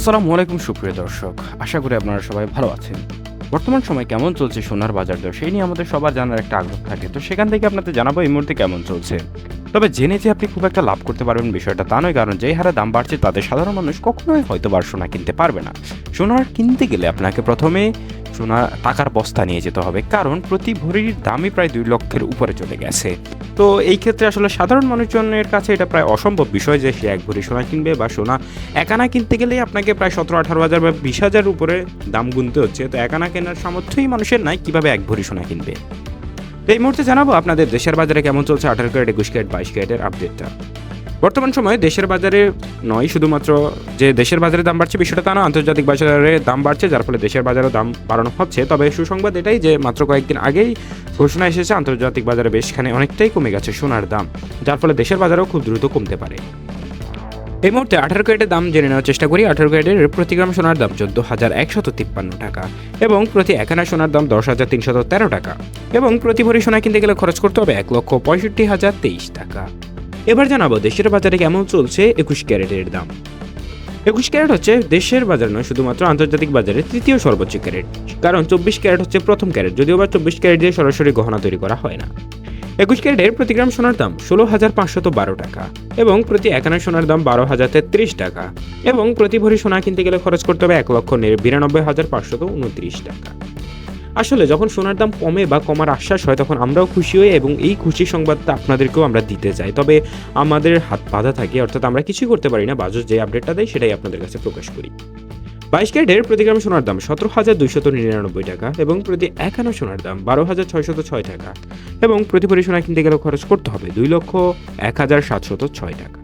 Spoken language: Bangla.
আসসালামু আলাইকুম, সুপ্রিয় দর্শক। আশা করি আপনারা সবাই ভালো আছেন। বর্তমান সময় কেমন চলছে সোনার বাজার দর, সেই নিয়ে আমাদের সবার জানার একটা আগ্রহ থাকে। তো সেখান থেকে আপনাদের জানাব এই মুহূর্তে কেমন চলছে। তবে জেনে যে আপনি খুব একটা লাভ করতে পারবেন বিষয়টা তা নয়, কারণ যেই হারে দাম বাড়ছে তাদের সাধারণ মানুষ কখনোই হয়তো বার সোনা কিনতে পারবে না। সোনার কিনতে গেলে আপনাকে প্রথমে সোনা টাকার বস্তা নিয়ে যেতে হবে, কারণ প্রতি ভরির দামই প্রায় দুই লক্ষের উপরে চলে গেছে। তো এই ক্ষেত্রে আসলে সাধারণ মানুষজনের কাছে এটা প্রায় অসম্ভব বিষয় যে সে এক ভরি সোনা কিনবে বা সোনা একানা কিনতে গেলে আপনাকে প্রায় সতেরো, আঠারো হাজার বা বিশ হাজার উপরে দাম গুনতে হচ্ছে। তো একানা কেনার সামর্থ্যই মানুষের নাই, কীভাবে এক ভরি সোনা কিনবে? তো এই মুহূর্তে জানাব আপনাদের দেশের বাজারে কেমন চলছে আঠারো ক্যারেট, একুশ ক্যারেট, বাইশ ক্যারেটের আপডেটটা। বর্তমান সময়ে দেশের বাজারে নয়, শুধুমাত্র যে দেশের বাজারে দাম বাড়ছে বিষয়টা তা না আন্তর্জাতিক বাজারে দাম বাড়ছে, যার ফলে দেশের বাজারেও দাম বাড়ানো হচ্ছে। তবে সুসংবাদ এটাই যে মাত্র কয়েকদিন আগেই ঘোষণা এসেছে, আন্তর্জাতিক বাজারে বেশখানে অনেকটাই কমে গেছে সোনার দাম, যার ফলে দেশের বাজারেও খুব দ্রুত কমতে পারে। এই মুহূর্তে আঠারো ক্যারেটের দাম জেনে নেওয়ার চেষ্টা করি। আঠারো ক্যারেটের প্রতি গ্রাম সোনার দাম চোদ্দ হাজার একশত তিপ্পান্ন টাকা এবং প্রতি একানা সোনার দাম দশ হাজার তিনশত তেরো টাকা এবং প্রতি ভরি সোনা কিনতে গেলে খরচ করতে হবে এক লক্ষ পঁয়ষট্টি হাজার তেইশ টাকা। এবার জানাব, দেশের বাজারে কেমন চলছে একুশ ক্যারেটের দাম? একুশ ক্যারেট হচ্ছে দেশের বাজার নয়, শুধুমাত্র আন্তর্জাতিক বাজারে তৃতীয় সর্বোচ্চ ক্যারেট। কারণ চব্বিশ ক্যারেট হচ্ছে প্রথম ক্যারেট, যদিও বা চব্বিশ ক্যারেট দিয়ে সরাসরি গহনা তৈরি করা হয় না। একুশ ক্যারেটের প্রতি গ্রাম সোনার দাম ষোলো হাজার পাঁচশত বারো টাকা এবং প্রতি একানা সোনার দাম বারো হাজার তেত্রিশ টাকা এবং প্রতি ভরি সোনা কিনতে গেলে খরচ করতে হবে এক লক্ষ বিরানব্বই হাজার পাঁচশত উনত্রিশ টাকা। আসলে যখন সোনার দাম কমে বা কমার আশ্বাস হয়, তখন আমরাও খুশি হই এবং এই খুশি সংবাদটা আপনাদেরকেও আমরা দিতে চাই। তবে আমাদের হাত বাঁধা থাকে, অর্থাৎ আমরা কিছুই করতে পারি না। বাজস যে আপডেটটা দেয়, সেটাই আপনাদের কাছে প্রকাশ করি। বাইশ ক্যারেটের প্রতি গ্রাম সোনার দাম সতেরো হাজার দুইশত নিরানব্বই টাকা এবং প্রতি একান্ন সোনার দাম বারো হাজার ছয়শত ছয় টাকা এবং প্রতি ভরি সোনা কিনতে গেলে খরচ করতে হবে দুই লক্ষ এক হাজার সাতশত ছয় টাকা।